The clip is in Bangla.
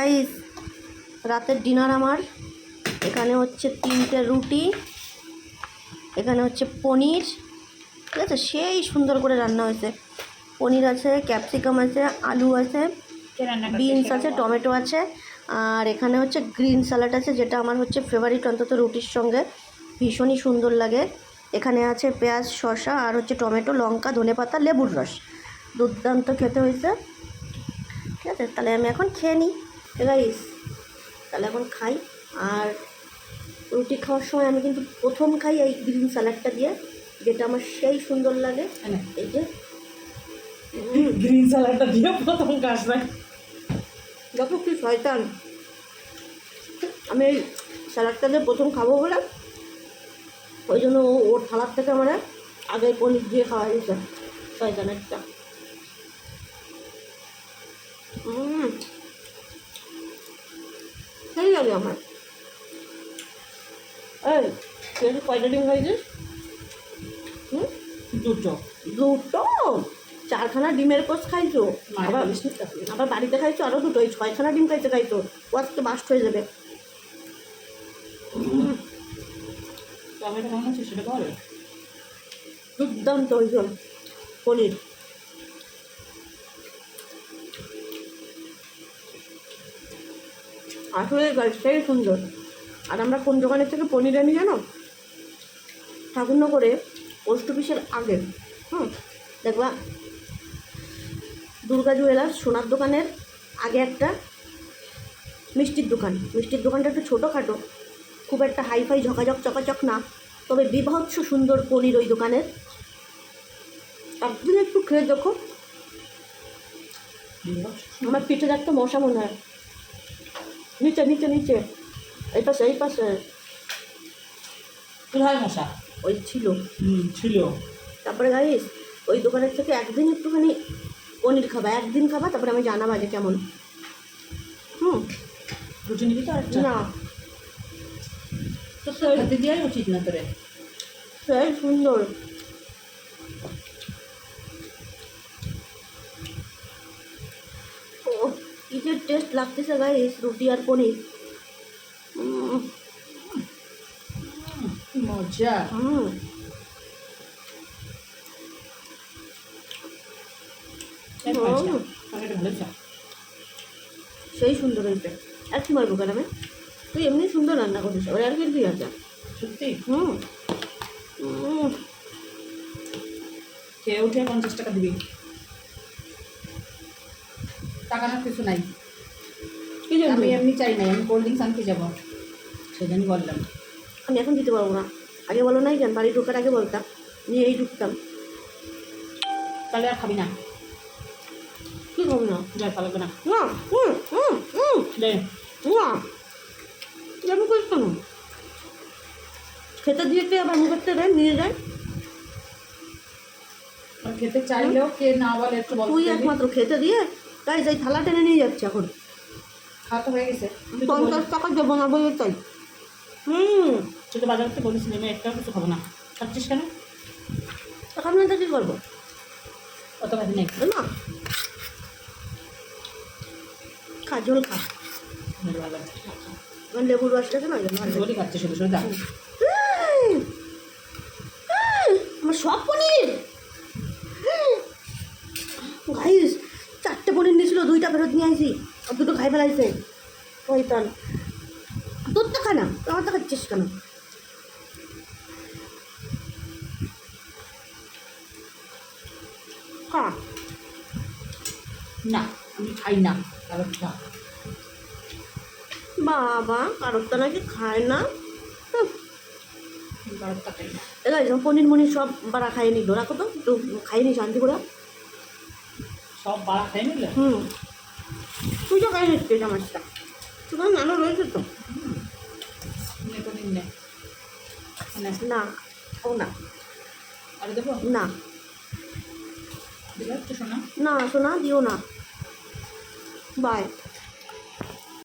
গাইস রাতের ডিনার আমার। এখানে হচ্ছে তিনটে রুটি এখানে হচ্ছে পনির ঠিক আছে? সেই সুন্দর করে রান্না হয়েছে। পনির আছে ক্যাপসিকাম আছে আলু আছে বিনস আছে। টমেটো আছে আর এখানে হচ্ছে গ্রিন স্যালাড আছে যেটা আমার হচ্ছে ফেভারিট অন্তত রুটির সঙ্গে। ভীষণই সুন্দর লাগে। এখানে আছে পেঁয়াজ শসা আর হচ্ছে টমেটো লঙ্কা ধনেপাতা লেবুর রস। দুর্দান্ত খেতে হয়েছে। ঠিক আছে? তাহলে আমি এখন খেয়ে নিই। গাইস তাহলে এখন খাই। আর রুটি খাওয়ার সময় আমি কিন্তু প্রথম খাই এই গ্রিন স্যালাডটা দিয়ে যেটা আমার সেই সুন্দর লাগে। এনে। এই যে। গ্রিন স্যালাডটা দিয়ে প্রথম কাজ নাই। যত কি শয়তান। আমি এই স্যালাডটা দিয়ে প্রথম খাব বলে ওই জন্য ও ওর থালার থেকে আমার আগে পনির দিয়ে খাওয়া দিয়েছে শয়তানেরটা উম। লাগে আমার। এই তুই কয়টা ডিম খাইছিস হুম? দুটো। দুটো? চারখানা ডিমের কোষ খাইছো? আবার তো? আবার বাড়িতে খাইছো আরও দুটো এই ছয়খানা ডিম খাইতে খাইতো ও আজকে বাস্ট হয়ে যাবে। দুর্দান্ত হয়েছে। পনির। আসলে গাছটাই সুন্দর। আর আমরা কোন দোকানের থেকে পনির আনি জানো? ঠাকুরনগরে পোস্ট অফিসের আগে। হুম দেখবা? দুর্গা জুয়েলার্স সোনার দোকানের আগে একটা মিষ্টির দোকান। মিষ্টির দোকানটা একটু ছোটোখাটো খুব একটা হাইফাই ঝকাঝক চকাচক না। তবে বিভৎস সুন্দর পনির ওই দোকানের। একদিন একটু খেয়ে দেখো। আমার পিঠে একটা মশা মনে হয়। নিচে নিচে নিচে। এই পাশে এই পাশে। কোথায় মশা? ওই ছিল। হুম ছিল। তারপরে গাইস ওই দোকানের থেকে একদিন একটুখানি পনির খাবা। একদিন খাবা তারপরে আমি জানাবা যে কেমন। হুম। রুটি নিবি তো না। তো খেতে দেওয়াই উচিত না তোরে। সেই সুন্দর। কি টেস্ট লাগতেছে গাইস রুটি আর পনির। মজা। হুম। সেই সুন্দর হয়েছে। আর কি মারবো কেন তুই এমনি সুন্দর রান্না করিস আবার আর কি আছে সত্যি? হুম। হুম। খেয়ে উঠে পঞ্চাশ টাকা দিবি। টাকা না কিছু নাই। আমি এমনি চাই নাই আমি কোল্ড ড্রিঙ্কস আনতে যাব। সেজন্য বললাম। আমি এখন দিতে পারব না। আগে বলো নাই কেন? বাড়ি ঢোকার আগে বলতাম নিয়েই ঢুকতাম। তাহলে আর খাবি না। কি করব না? যাই পালাবে না। না হুম হুম হুম না। করিস কেন? খেতে দিয়ে কে আবার মুখের দেয় নিয়ে যায়? আর খেতে চাইলেও কে না বলে একটু তুই একমাত্র খেতে দিয়ে তাই যাই থালা টেনে নিয়ে যাচ্ছে এখন। খাওয়া হয়ে গেছে। পঞ্চাশ টাকা দেবো না বলে তাই হুম। ছোটো বাজার থেকে বলিস আমি একটাও কিছু খাব না। খাচ্ছিস কেন? এখন না কী করব? অত কাজ নেই। না। খা ঝোল খা। লেবুর রস আছে না। রোলই খাচ্ছে শুধু শুধু আমার সব আর দুটো খাই ফেলাইছে। শয়তান। তোর তো খা না আমার তো খাচ্ছিস কেন? খা। না আমি খাই না বাবা কারোর নাকি খায় না? কারোরটা খাই না। পনির মনির সব বাড়া খাইয়ে নিল। রাখো তো একটু খাইনি শান্তি করে। সব বাড়া খাই নিলে? হুম। তুই তো খাই নিচ্ছিস আমারটা তোমার নানা রয়েছে তো? নে। ও না। না। না সোনা দিও না। বাই।